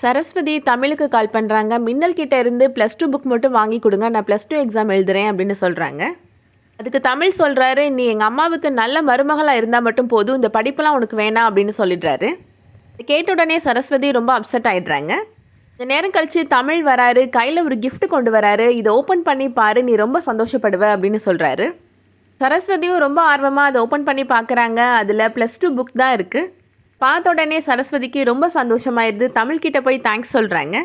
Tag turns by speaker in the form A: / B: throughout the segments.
A: சரஸ்வதி தமிழுக்கு கால் பண்ணுறாங்க மின்னல் கிட்ட இருந்து ப்ளஸ் டூ புக் மட்டும் வாங்கி கொடுங்க. நான் ப்ளஸ் டூ எக்ஸாம் எழுதுறேன் அப்படின்னு சொல்கிறாங்க அதுக்கு தமிழ் சொல்கிறாரு நீ எங்கள் அம்மாவுக்கு நல்ல மருமகளாக இருந்தால் மட்டும் போதும். இந்த படிப்பெல்லாம் உனக்கு வேணாம் அப்படின்னு சொல்லிடுறாரு. கேட்ட உடனே சரஸ்வதி ரொம்ப அப்செட் ஆயிடுறாங்க. இந்த நேரம் கழித்து தமிழ் வராரு. கையில் ஒரு கிஃப்ட் கொண்டு வராரு. இதை ஓப்பன் பண்ணி பாரு. நீ ரொம்ப சந்தோஷப்படுவ அப்படின்னு சொல்கிறாரு சரஸ்வதியும் ரொம்ப ஆர்வமாக அதை ஓப்பன் பண்ணி பார்க்குறாங்க. அதில் ப்ளஸ் டூ புக் தான் இருக்குது பார்த்த உடனே சரஸ்வதிக்கு ரொம்ப சந்தோஷமாயிருது. தமிழ்கிட்ட போய் தேங்க்ஸ் சொல்கிறாங்க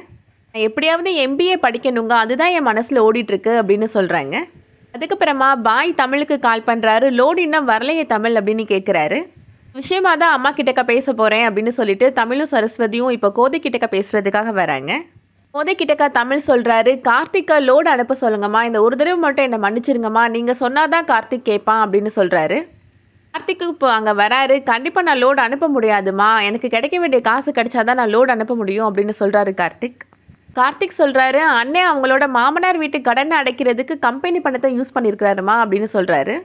A: நான் எப்படியாவது எம்பிஏ படிக்கணுங்க. அதுதான் என் மனசில் ஓடிட்டுருக்கு அப்படின்னு சொல்கிறாங்க அதுக்கப்புறமா பாய் தமிழுக்கு கால் பண்ணுறாரு லோடு இன்னும் வரலையே தமிழ் அப்படின்னு கேட்குறாரு விஷயமா தான் அம்மா கிட்டக்க பேச போகிறேன் அப்படின்னு சொல்லிட்டு தமிழும் சரஸ்வதியும் இப்போ கோதை கிட்டக்க பேசுகிறதுக்காக வராங்க. கோதை கிட்டக்கா தமிழ் சொல்கிறாரு கார்த்திக்கா லோடு அனுப்ப சொல்லுங்கம்மா. இந்த ஒரு தடவை மட்டும் என்னை மன்னிச்சிருங்கம்மா. நீங்கள் சொன்னாதான் கார்த்திக் கேட்பான் அப்படின்னு சொல்கிறாரு கார்த்திக்கு இப்போ அங்கே வராரு. கண்டிப்பாக நான் லோடு அனுப்ப முடியாதுமா. எனக்கு கிடைக்க வேண்டிய காசு கிடைச்சாதான் நான் லோடு அனுப்ப முடியும் அப்படின்னு சொல்கிறாரு கார்த்திக். கார்த்திக் சொல்கிறாரு அண்ணே அவங்களோட மாமனார் வீட்டு கடனை அடைக்கிறதுக்கு கம்பெனி பணத்தை யூஸ் பண்ணியிருக்கிறாருமா அப்படின்னு சொல்கிறாரு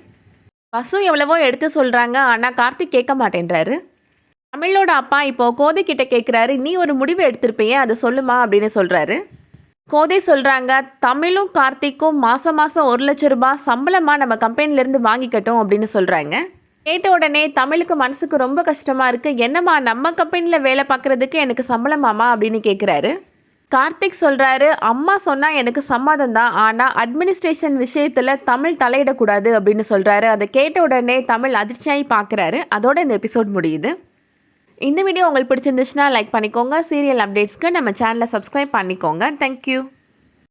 A: பஸ்ஸும் எவ்வளவோ எடுத்து சொல்கிறாங்க ஆனால் கார்த்திக் கேட்க மாட்டேன்றாரு. தமிழோட அப்பா இப்போ கோதை கிட்ட கேட்குறாரு நீ ஒரு முடிவு எடுத்திருப்பீங்க அதை சொல்லுமா? அப்படின்னு சொல்கிறாரு கோதை சொல்கிறாங்க தமிழும் கார்த்திக்கும் மாதம் மாதம் ஒரு லட்ச ரூபாய் சம்பளமாக நம்ம கம்பெனிலேருந்து வாங்கிக்கட்டும் அப்படின்னு சொல்கிறாங்க கேட்ட உடனே தமிழுக்கு மனசுக்கு ரொம்ப கஷ்டமாக இருக்குது என்னம்மா நம்ம கம்பெனியில் வேலை பார்க்குறதுக்கு எனக்கு சம்பளமாமா அப்படின்னு கேட்குறாரு கார்த்திக் சொல்கிறாரு அம்மா சொன்னால் எனக்கு சம்மதம் தான் ஆனால் அட்மினிஸ்ட்ரேஷன் விஷயத்தில் தமிழ் தலையிடக்கூடாது அப்படின்னு சொல்கிறாரு அதை கேட்ட உடனே தமிழ் அதிர்ச்சியாகி பார்க்குறாரு அதோட இந்த எபிசோட் முடியுது. இந்த வீடியோ உங்களுக்கு பிடிச்சிருந்துச்சுன்னா லைக் பண்ணிக்கோங்க. சீரியல் அப்டேட்ஸ்க்கு நம்ம சேனலை சப்ஸ்கிரைப் பண்ணிக்கோங்க. தேங்க்யூ